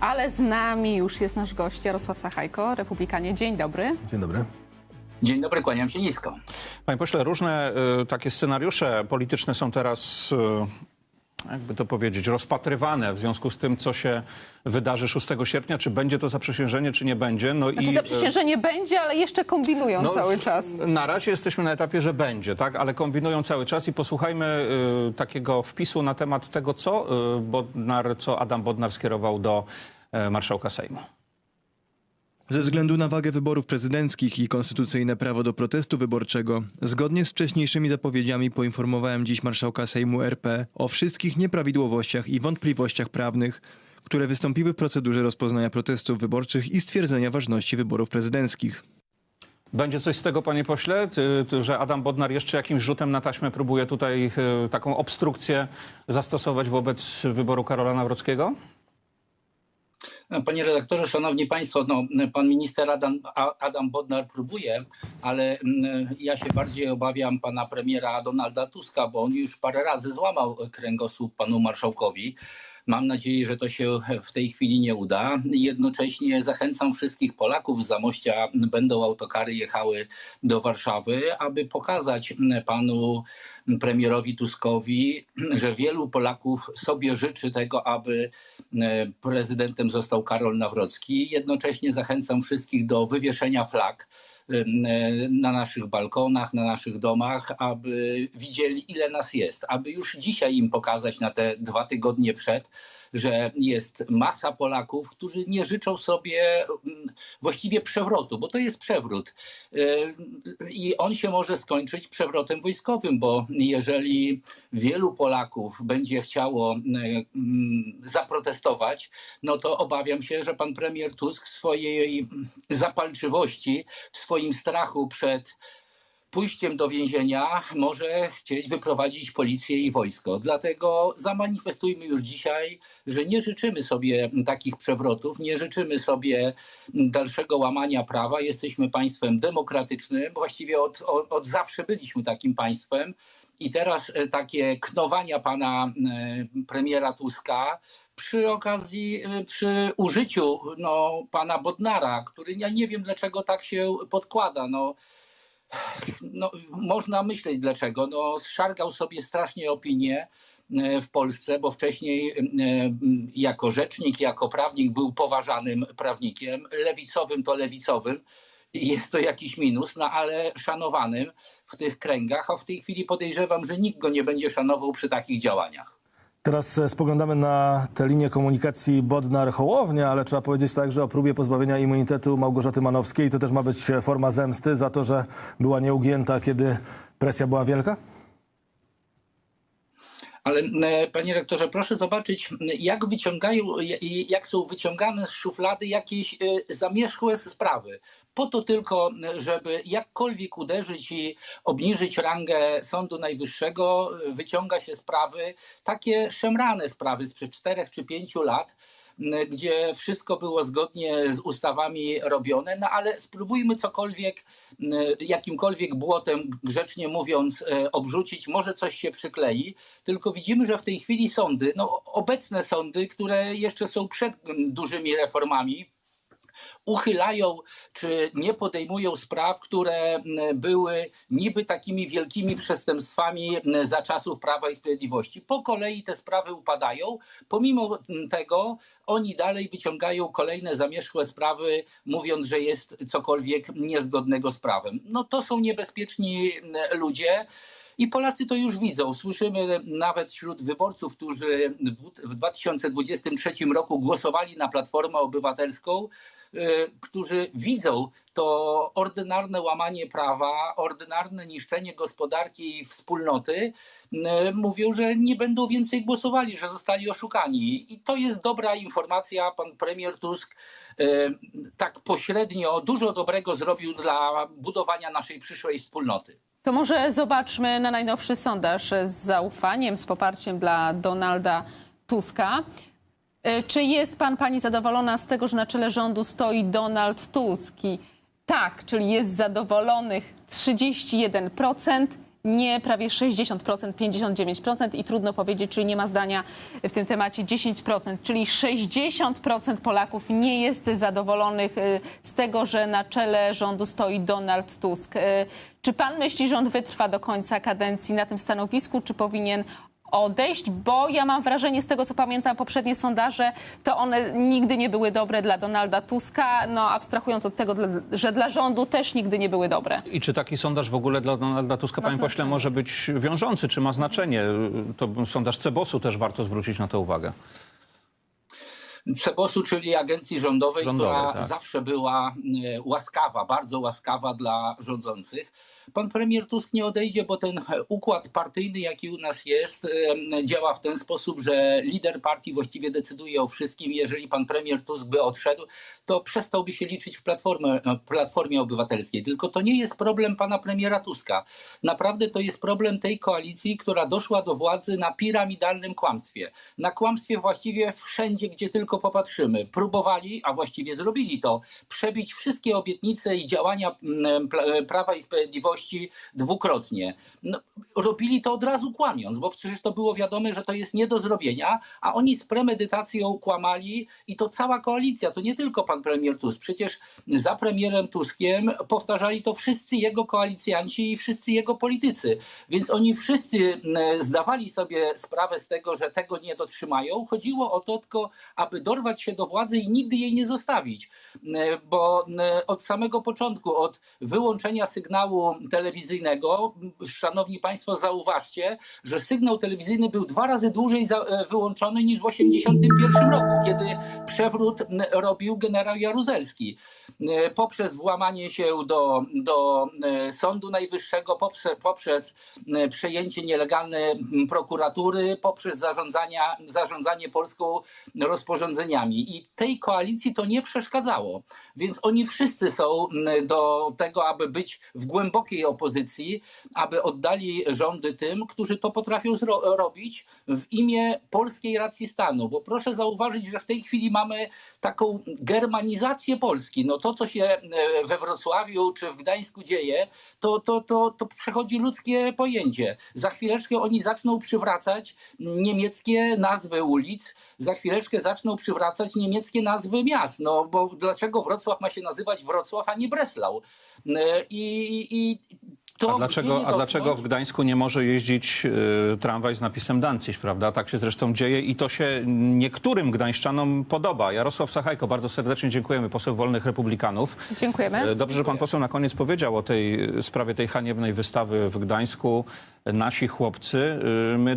Ale z nami już jest nasz gość Jarosław Sachajko, Republikanie. Dzień dobry. Dzień dobry. Dzień dobry, kłaniam się nisko. Panie pośle, różne y, takie scenariusze polityczne są teraz, y, jakby to powiedzieć, rozpatrywane w związku z tym, co się wydarzy 6 sierpnia. Czy będzie to zaprzysiężenie, czy nie będzie. No Znaczy i, y, zaprzysiężenie będzie, ale jeszcze kombinują no, cały czas. Na razie jesteśmy na etapie, że będzie, tak? Ale kombinują cały czas i posłuchajmy y, takiego wpisu na temat tego, co, y, Bodnar, co Adam Bodnar skierował do y, marszałka Sejmu. Ze względu na wagę wyborów prezydenckich i konstytucyjne prawo do protestu wyborczego, zgodnie z wcześniejszymi zapowiedziami poinformowałem dziś marszałka Sejmu RP o wszystkich nieprawidłowościach i wątpliwościach prawnych, które wystąpiły w procedurze rozpoznania protestów wyborczych i stwierdzenia ważności wyborów prezydenckich. Będzie coś z tego, panie pośle, że Adam Bodnar jeszcze jakimś rzutem na taśmę próbuje tutaj y, taką obstrukcję zastosować wobec wyboru Karola Nawrockiego? Panie redaktorze, szanowni państwo, no, pan minister Adam, Adam Bodnar próbuje, ale mm, ja się bardziej obawiam pana premiera Donalda Tuska, bo on już parę razy złamał kręgosłup panu marszałkowi. Mam nadzieję, że to się w tej chwili nie uda. Jednocześnie zachęcam wszystkich Polaków z Zamościa, będą autokary jechały do Warszawy, aby pokazać panu premierowi Tuskowi, że wielu Polaków sobie życzy tego, aby e, prezydentem został Karol Nawrocki. Jednocześnie zachęcam wszystkich do wywieszenia flag na naszych balkonach, na naszych domach, aby widzieli, ile nas jest, aby już dzisiaj im pokazać na te dwa tygodnie przed, że jest masa Polaków, którzy nie życzą sobie mm, właściwie przewrotu, bo to jest przewrót. Yy, I on się może skończyć przewrotem wojskowym, bo jeżeli wielu Polaków będzie chciało yy, mm, zaprotestować, no to obawiam się, że pan premier Tusk w swojej zapalczywości, w swoim strachu przed pójściem do więzienia może chcieć wyprowadzić policję i wojsko. Dlatego zamanifestujmy już dzisiaj, że nie życzymy sobie takich przewrotów, nie życzymy sobie dalszego łamania prawa. Jesteśmy państwem demokratycznym, właściwie od, od, od zawsze byliśmy takim państwem. I teraz e, takie knowania pana e, premiera Tuska przy okazji, e, przy użyciu no, pana Bodnara, który ja nie wiem dlaczego tak się podkłada. No, no, można myśleć dlaczego. No, zszargał sobie strasznie opinię w Polsce, bo wcześniej jako rzecznik, jako prawnik był poważanym prawnikiem, lewicowym to lewicowym. Jest to jakiś minus, no ale szanowanym w tych kręgach, a w tej chwili podejrzewam, że nikt go nie będzie szanował przy takich działaniach. Teraz e, spoglądamy na tę linię komunikacji Bodnar-Hołownia, ale trzeba powiedzieć także o próbie pozbawienia immunitetu Małgorzaty Manowskiej. To też ma być forma zemsty za to, że była nieugięta, kiedy presja była wielka? Ale e, panie rektorze, proszę zobaczyć, jak wyciągają, jak są wyciągane z szuflady jakieś e, zamierzchłe sprawy. Po to tylko, żeby jakkolwiek uderzyć i obniżyć rangę Sądu Najwyższego, wyciąga się sprawy, takie szemrane sprawy sprzed czterech czy pięciu lat, gdzie wszystko było zgodnie z ustawami robione, no ale spróbujmy cokolwiek, jakimkolwiek błotem, grzecznie mówiąc, e, obrzucić, może coś się przyklei, tylko widzimy, że w tej chwili sądy, no obecne sądy, które jeszcze są przed dużymi reformami, uchylają czy nie podejmują spraw, które były niby takimi wielkimi przestępstwami za czasów Prawa i Sprawiedliwości. Po kolei te sprawy upadają. Pomimo tego oni dalej wyciągają kolejne zamierzchłe sprawy, mówiąc, że jest cokolwiek niezgodnego z prawem. No to są niebezpieczni ludzie. I Polacy to już widzą. Słyszymy nawet wśród wyborców, którzy w 2023 roku głosowali na Platformę Obywatelską, którzy widzą to ordynarne łamanie prawa, ordynarne niszczenie gospodarki i wspólnoty, mówią, że nie będą więcej głosowali, że zostali oszukani. I to jest dobra informacja. Pan premier Tusk tak pośrednio dużo dobrego zrobił dla budowania naszej przyszłej wspólnoty. To może zobaczmy na najnowszy sondaż z zaufaniem, z poparciem dla Donalda Tuska. E, Czy jest pan, pani zadowolona z tego, że na czele rządu stoi Donald Tusk? Tak, czyli jest zadowolonych 31% nie prawie 60%, 59% i trudno powiedzieć, czyli nie ma zdania w tym temacie 10%, czyli 60% Polaków nie jest zadowolonych y, z tego, że na czele rządu stoi Donald Tusk. Y, Czy pan myśli, że on wytrwa do końca kadencji na tym stanowisku, czy powinien odejść, bo ja mam wrażenie z tego, co pamiętam poprzednie sondaże, to one nigdy nie były dobre dla Donalda Tuska, no abstrahując od tego, że dla rządu też nigdy nie były dobre. I czy taki sondaż w ogóle dla Donalda Tuska, panie pośle, może być wiążący? Czy ma znaczenie? To sondaż Cebosu też warto zwrócić na to uwagę. CEBOS-u, czyli agencji rządowej, Rządowej, która tak. zawsze była e, łaskawa, bardzo łaskawa dla rządzących. Pan premier Tusk nie odejdzie, bo ten układ partyjny, jaki u nas jest, e, działa w ten sposób, że lider partii właściwie decyduje o wszystkim. Jeżeli pan premier Tusk by odszedł, to przestałby się liczyć w platformie, platformie obywatelskiej. Tylko to nie jest problem pana premiera Tuska. Naprawdę to jest problem tej koalicji, która doszła do władzy na piramidalnym kłamstwie. Na kłamstwie właściwie wszędzie, gdzie tylko popatrzymy. Próbowali, a właściwie zrobili to, przebić wszystkie obietnice i działania pla- Prawa i Sprawiedliwości dwukrotnie. No, robili to od razu kłamiąc, bo przecież to było wiadome, że to jest nie do zrobienia, a oni z premedytacją kłamali i to cała koalicja, to nie tylko pan premier Tusk. Przecież za premierem Tuskiem powtarzali to wszyscy jego koalicjanci i wszyscy jego politycy. Więc oni wszyscy mm, zdawali sobie sprawę z tego, że tego nie dotrzymają. Chodziło o to tylko, aby dorwać się do władzy i nigdy jej nie zostawić. Mm, Bo mm, od samego początku, od wyłączenia sygnału telewizyjnego, szanowni państwo, zauważcie, że sygnał telewizyjny był dwa razy dłużej e, wyłączony niż w 1981 roku, kiedy przewrót robił generał Jaruzelski. E, Poprzez włamanie się do, do e, Sądu Najwyższego, poprzez, poprzez przejęcie nielegalne m, prokuratury, poprzez zarządzania, zarządzanie Polską rozporządzeniami. I tej koalicji to nie przeszkadzało. Więc oni wszyscy są do tego, aby być w głębokiej opozycji, aby oddali rządy tym, którzy to potrafią robić w imię polskiej racji stanu. Bo proszę zauważyć, że w tej chwili mamy taką germanizację Polski. No to, co się e, we Wrocławiu czy w Gdańsku dzieje, to, to, to, to przechodzi ludzkie pojęcie. Za chwileczkę oni zaczną przywracać niemieckie nazwy ulic, za chwileczkę zaczną przywracać niemieckie nazwy miast. No bo dlaczego Wrocław ma się nazywać Wrocław, a nie Breslau? E, I, i to A dlaczego, a dlaczego w Gdańsku nie może jeździć y, tramwaj z napisem Dancyś, prawda? Tak się zresztą dzieje i to się niektórym gdańszczanom podoba. Jarosław Sachajko, bardzo serdecznie dziękujemy, poseł Wolnych Republikanów. Dziękujemy. E, Dobrze, że pan poseł na koniec powiedział o tej sprawie tej haniebnej wystawy w Gdańsku. Nasi chłopcy, y, my